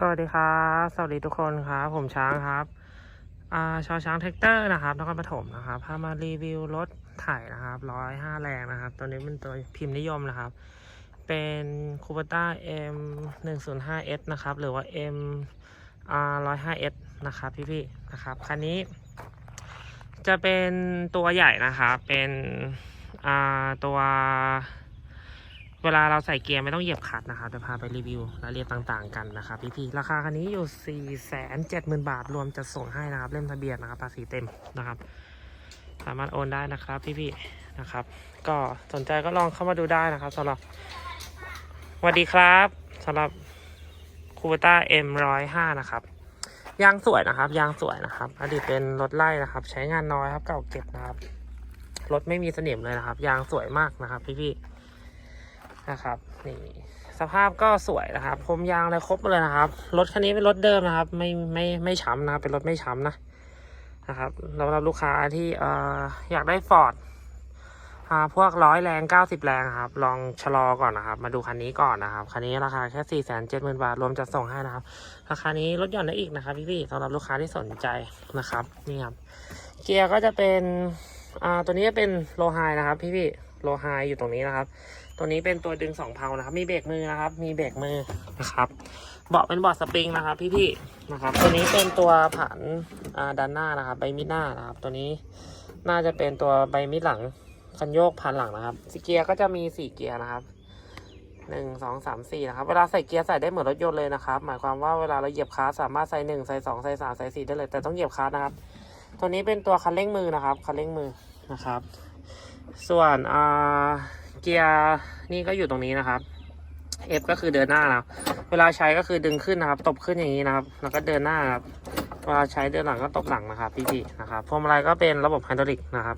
สวัสดีครับสวัสดีทุกคนครับ ผมช้างครับอ่าชอช้างแท็กเตอร์นะครับนครปฐมนะครับพามารีวิวรถไถนะครับร้อยห้าแรงนะครับ ตัวนี้เป็นตัวพิมพ์นิยมนะครับ เป็นคูปต้า M 1 0 5 S นะครับ หรือว่า M R 105 S นะครับพี่ๆนะครับ คันนี้ จะเป็นตัวใหญ่นะครับ เป็นอ่าตัว เวลาเราใส่เกียร์ไม่ต้องเหยียบคัดนะครับจะพาไปรีวิวรายละเอียดต่างๆกันนะครับพี่ๆราคาคันนี้อยู่ 4 7 0 0 0 0 บาทรวมจะส่งให้นะครับ เล่มทะเบียนนะครับภาษีเต็มนะครับ สามารถโอนได้นะครับพี่ๆนะครับ ก็สนใจก็ลองเข้ามาดูได้นะครับสำหรับสวัสดีครับสำหรับคูเปต้า M105 นะครับยางสวยนะครับ ยางสวยนะครับ อดีตเป็นรถไล่นะครับ ใช้งานน้อยครับ เก่าเก็บนะครับ รถไม่มีสนิมเลยนะครับ ยางสวยมากนะครับ พี่ๆ นะครับนี่สภาพก็สวยนะครับพรมยางอะไรครบเลยนะครับรถคันนี้เป็นรถเดิมนะครับ ไม่ไม่ไม่ช้ำนะเป็นรถไม่ช้ำนะนะครับสำหรับลูกค้าที่เอ่ออยากได้ฟอร์ดอ่าพวกร้อยแรงเก้าสิบแรงครับ ลองชะลอก่อนนะครับ มาดูคันนี้ก่อนนะครับ คันนี้ราคาแค่สี่แสนเจ็ดหมื่นบาท รวมจัดส่งให้นะครับ ราคานี้ลดหย่อนได้อีกนะครับ พี่ๆสำหรับลูกค้าที่สนใจนะครับนี่ครับ เกียร์ก็จะเป็นอ่าตัวนี้จะเป็นโลไฮนะครับ พี่ๆโลไฮอยู่ตรงนี้นะครับ ตัวนี้เป็นตัวดึงสองเพานะครับ มีเบรกมือนะครับ มีเบรกมือนะครับ เบาะเป็นเบาะสปริงนะครับ พี่ๆนะครับ ตัวนี้เป็นตัวผันด้านหน้านะครับ ใบมีดหน้านะครับ ตัวนี้น่าจะเป็นตัวใบมีดหลังคันโยกพันหลังนะครับสีเกียร์ก็จะมีสี่เกียร์นะครับหนึ่งสองสามสี่นะครับ เวลาใส่เกียร์ใส่ได้เหมือนรถยนต์เลยนะครับ หมายความว่าเวลาเราเหยียบคลัสสามารถใส่หนึ่งใส่สองใส่สามใส่สี่ได้เลย แต่ต้องเหยียบคลัสนะครับ ตัวนี้เป็นตัวคันเร่งมือนะครับ คันเร่งมือนะครับ ส่วนอ่า เกียร์นี่ก็อยู่ตรงนี้นะครับ F ก็คือเดินหน้านะเวลาใช้ก็คือดึงขึ้นนะครับ ตบขึ้นอย่างนี้นะครับ แล้วก็เดินหน้าครับ เวลาใช้เดินหลังก็ตบหลังนะครับ พี่ๆนะครับ พวงมาลัยก็เป็นระบบไฮดรอลิกนะครับ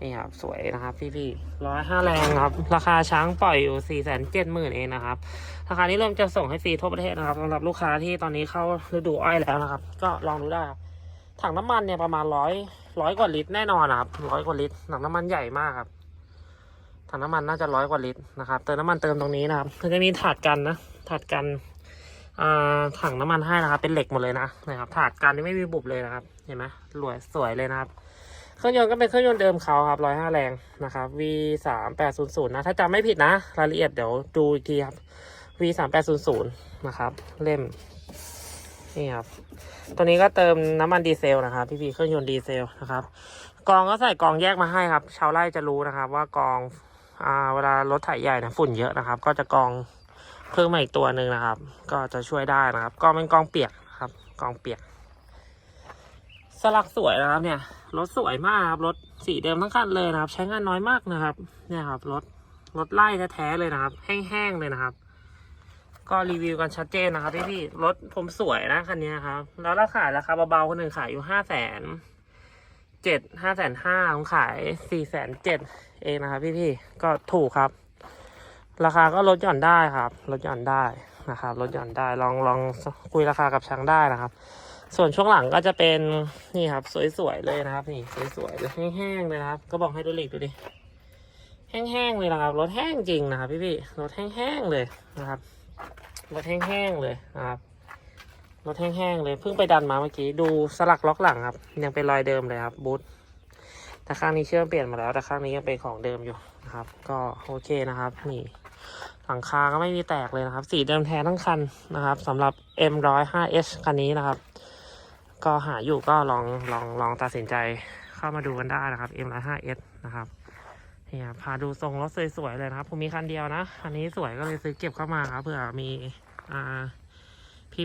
นี่ครับ สวยนะครับ พี่ๆร้อยห้าแรงครับ ราคาช้างปล่อยอยู่สี่แสนเจ็ดหมื่นเองนะครับ ราคานี้เริ่มจะส่งให้ฟรีทั่วประเทศนะครับสำหรับลูกค้าที่ตอนนี้เข้าฤดูอ้อยแล้วนะครับ ก็ลองดูได้ถังน้ำมันเนี่ยประมาณร้อยร้อยกว่าลิตรแน่นอนนะครับร้อยกว่าลิตรถังน้ำมันใหญ่มากครับ ถังน้ำมันน่าจะร้อยกว่าลิตรนะครับเติมน้ำมันเติมตรงนี้นะครับมันจะมีถาดกันนะถาดกันถังน้ำมันให้นะครับ เป็นเหล็กหมดเลยนะนะครับถาดกันนี่ไม่มีบุบเลยนะครับ เห็นไหมรวยสวยเลยนะครับเครื่องยนต์ก็เป็นเครื่องยนต์เดิมเขาครับร้อยห้าแรงนะครับ V สามแปดศูนย์ศูนย์นะถ้าจำไม่ผิดนะ รายละเอียดเดี๋ยวดูอีกทีครับ V สามแปดศูนย์ศูนย์นะครับ เล่มนี่ครับตัวนี้ก็เติมน้ำมันดีเซลนะครับ พี่พีเครื่องยนต์ดีเซลนะครับกองก็ใส่กองแยกมาให้ครับ ชาวไร่จะรู้นะครับว่ากอง เวลารถไถใหญ่นะฝุ่นเยอะนะครับ ก็จะกองเพิ่มมาอีกตัวหนึ่งนะครับ ก็จะช่วยได้นะครับกองเป็นกองเปียกครับกองเปียก สลักสวยนะครับ เนี่ยรถสวยมากครับรถสีเดิมทั้งคันเลยนะครับ ใช้งานน้อยมากนะครับ เนี่ยครับรถรถไล่แท้ๆเลยนะครับ แห้งๆเลยนะครับ ก็รีวิวกันชัดเจนนะครับพี่พี่ๆรถผมสวยนะคันนี้ครับ แล้วราคาราคาเบาๆคนหนึ่งขายอยู่ห้าแสนเจ็ดห้าแสนห้าผมขายสี่แสนเจ็ด เองนะครับพี่พี่ๆก็ถูกครับ ราคาก็ลดหย่อนได้ครับลดหย่อนได้นะครับลดหย่อนได้ลองลองคุยราคากับช่างได้นะครับ ส่วนช่วงหลังก็จะเป็นนี่ครับ สวยๆเลยนะครับ นี่สวยๆเลยแห้งๆเลยนะครับ ก็บอกให้ดูหลีกดูดิแห้งๆเลยนะครับรถแห้งจริงนะครับพี่พี่ๆรถแห้งๆเลยนะครับรถแห้งๆเลยนะครับรถแห้งๆเลยเพิ่งไปดันมาเมื่อกี้ดูสลักล็อกหลังครับ ยังเป็นรอยเดิมเลยครับบูท แต่ข้างนี้เชื่อมเปลี่ยนมาแล้ว แต่ข้างนี้ยังเป็นของเดิมอยู่นะครับ ก็โอเคนะครับ นี่หลังคาก็ไม่มีแตกเลยนะครับ สีเดิมแท้ทั้งคันนะครับสำหรับ M105H คันนี้นะครับ ก็หาอยู่ก็ลองลองลองตัดสินใจเข้ามาดูกันได้นะครับ M105H นะครับเนี่ยพาดูทรงรถสวยๆเลยนะครับ ผมมีคันเดียวนะคันนี้สวยก็เลยซื้อเก็บเข้ามาครับเผื่อมีอ่า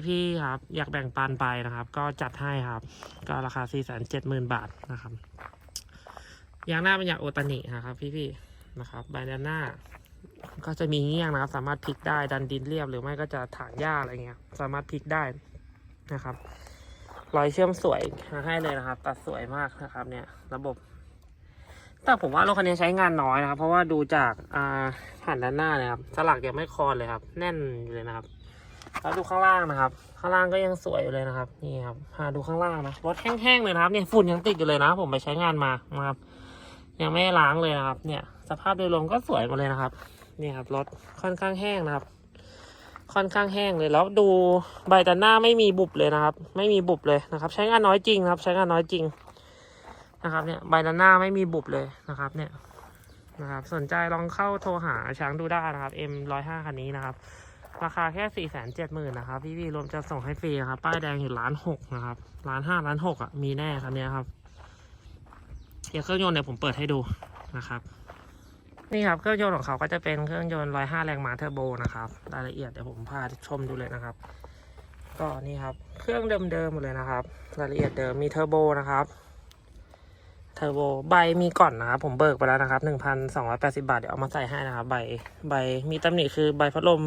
พี่ๆครับ อยากแบ่งปันไปนะครับ ก็จัดให้ครับ ก็ราคา 4 7 0 0 0 0 บาทนะครับ ยางหน้าเป็นยางโอตานินะครับพี่ๆนะครับใบด้านหน้า ก็จะมีเงี้ยงนะครับ สามารถพลิกได้ดันดินเรียบ หรือไม่ก็จะถางหญ้าอะไรเงี้ย สามารถพลิกได้นะครับรอยเชื่อมสวยให้เลยนะครับ ตัดสวยมากนะครับเนี่ย ระบบ แต่ผมว่ารถคันนี้ใช้งานน้อยนะครับ เพราะว่าดูจากอ่าผ่านด้านหน้าเนี่ยครับ สลักยังไม่คอนเลยครับ แน่นอยู่เลยนะครับแล้วดูข้างล่างนะครับ ข้างล่างก็ยังสวยอยู่เลยนะครับ นี่ครับพาดูข้างล่างนะรถแห้งๆเลยนะครับเนี่ยฝุ่นยังติดอยู่เลยนะ ผมไปใช้งานมานะครับ ยังไม่ล้างเลยนะครับ เนี่ย สภาพโดยรวมก็สวยหมดเลยนะครับ นี่ครับรถค่อนข้างแห้งนะครับ ค่อนข้างแห้งเลยแล้วดูใบด้านหน้าไม่มีบุบเลยนะครับ ไม่มีบุบเลยนะครับ ใช้งานน้อยจริงครับ ใช้งานน้อยจริงนะครับเนี่ยใบด้านหน้าไม่มีบุบเลยนะครับ เนี่ยนะครับ สนใจลองเข้าโทรหาช้างดูได้นะครับ M ร้อยห้าคันนี้นะครับ ราคาแค่สี่แสนเจ็ดหมื่นนะครับ พี่พี่รวมจะส่งให้ฟรีครับ ป้ายแดงอยู่ล้านหกนะครับล้านห้าล้านหกอะมีแน่คันเนี้ยครับ เดี๋ยวเครื่องยนต์เนี่ยผมเปิดให้ดูนะครับ นี่ครับเครื่องยนต์ของเขาก็จะเป็นเครื่องยนต์ร้อยห้าแรงม้าเทอร์โบนะครับรายละเอียดเดี๋ยวผมพาชมดูเลยนะครับก็นี่ครับ เครื่องเดิมๆหมดเลยนะครับ รายละเอียดเดิมมีเทอร์โบนะครับเทอร์โบใบมีก่อนนะครับ ผมเบิกไปแล้วนะครับหนึ่งพันสองร้อยแปดสิบาท เดี๋ยวเอามาใส่ให้นะครับ ใบใบมีตำหนิคือใบพัดลม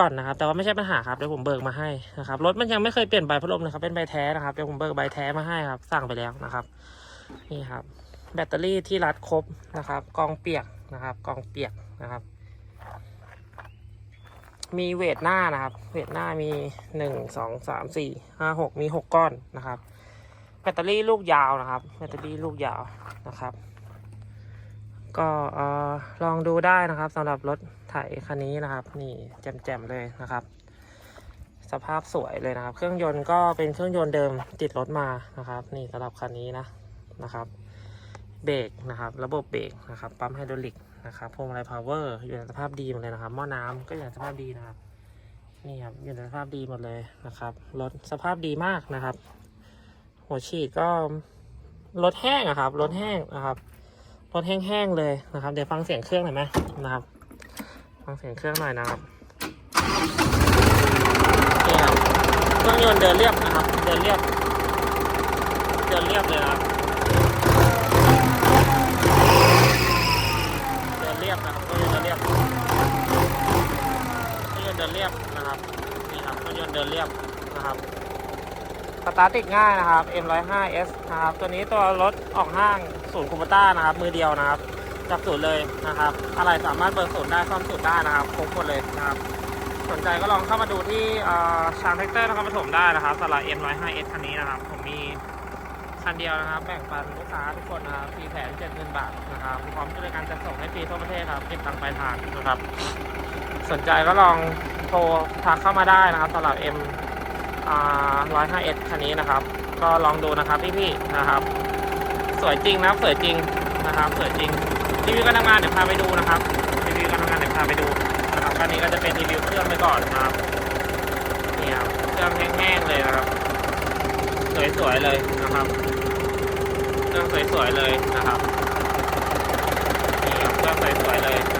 ก่อนนะครับ แต่ว่าไม่ใช่ปัญหาครับเดี๋ยวผมเบิกมาให้นะครับรถมันยังไม่เคยเปลี่ยนใบพัดลมนะครับเป็นใบแท้นะครับเดี๋ยวผมเบิกใบแท้มาให้ครับ สั่งไปแล้วนะครับ นี่ครับ แบตเตอรี่ที่รัดครบนะครับ กองเปียกนะครับ กองเปียกนะครับ มีเวทหน้านะครับ เวทหน้ามีหนึ่งสองสามสี่ห้าหกมีหกก้อนนะครับ แบตเตอรี่ลูกยาวนะครับ แบตเตอรี่ลูกยาวนะครับ ก็ลองดูได้นะครับสำหรับรถไถคันนี้นะครับ นี่แจ่มๆเลยนะครับสภาพสวยเลยนะครับ เครื่องยนต์ก็เป็นเครื่องยนต์เดิมติดรถมานะครับ นี่สำหรับคันนี้นะ นะครับเบรกนะครับ ระบบเบรกนะครับ ปั๊มไฮดรอลิกนะครับพวงมาลัยพาวเวอร์อยู่ในสภาพดีหมดเลยนะครับ หม้อน้ำก็อยู่ในสภาพดีนะครับ นี่ครับอยู่ในสภาพดีหมดเลยนะครับ รถสภาพดีมากนะครับ หัวฉีดก็รถแห้งอะครับ รถแห้งนะครับ รถแห้งๆเลยนะครับ เดี๋ยวฟังเสียงเครื่องหน่อยไหมนะครับ ฟังเสียงเครื่องหน่อยนะครับเครื่องยนต์เดินเรียบนะครับ เดินเรียบ เดินเรียบเลยครับ ยนะเดินเรียบเครื่องยนเดินเรียบนะครับนี่ครับเครื่องยนเดินเรียบนะครับสตาร์ติดง่ายนะครับ M105S นะครับ ตัวนี้ตัวรถออกห้างศูนย์คูปต้านะครับ มือเดียวนะครับจากศูนย์เลยนะครับ อะไรสามารถเบิกศูนย์ได้ซ่อมศูนย์ได้นะครับครบหมดเลยนะครับ สนใจก็ลองเข้ามาดูที่อ่าชางแท็กเตอร์นครปฐมได้นะครับสำหรับ M105S คันนี้นะครับ ผมมี คันเดียวนะครับแบ่งปันลูกค้าทุกคนนะครับฟรีแผนเจ็ดหมื่นบาทนะครับ พร้อมด้วยการจัดส่งให้ฟรีทั่วประเทศครับเก็บตังค์ปลายทางนะครับ สนใจก็ลองโทรทักเข้ามาได้นะครับสำหรับ M อ่าร้อยห้าเอ็ดคันนี้นะครับ ก็ลองดูนะครับพี่ๆนะครับ สวยจริงนะสวยจริงนะครับสวยจริงรีวิวการทำงานเดี๋ยวพาไปดูนะครับรีวิวการทำงานเดี๋ยวพาไปดูนะครับคันนี้ก็จะเป็นรีวิวเครื่องไปก่อนนะครับเนี่ครับเครื่องแห้งๆเลยนะครับ สวยๆเลยนะครับ เครื่องสวยๆเลยนะครับนี่ครับเครื่องสวยๆเลย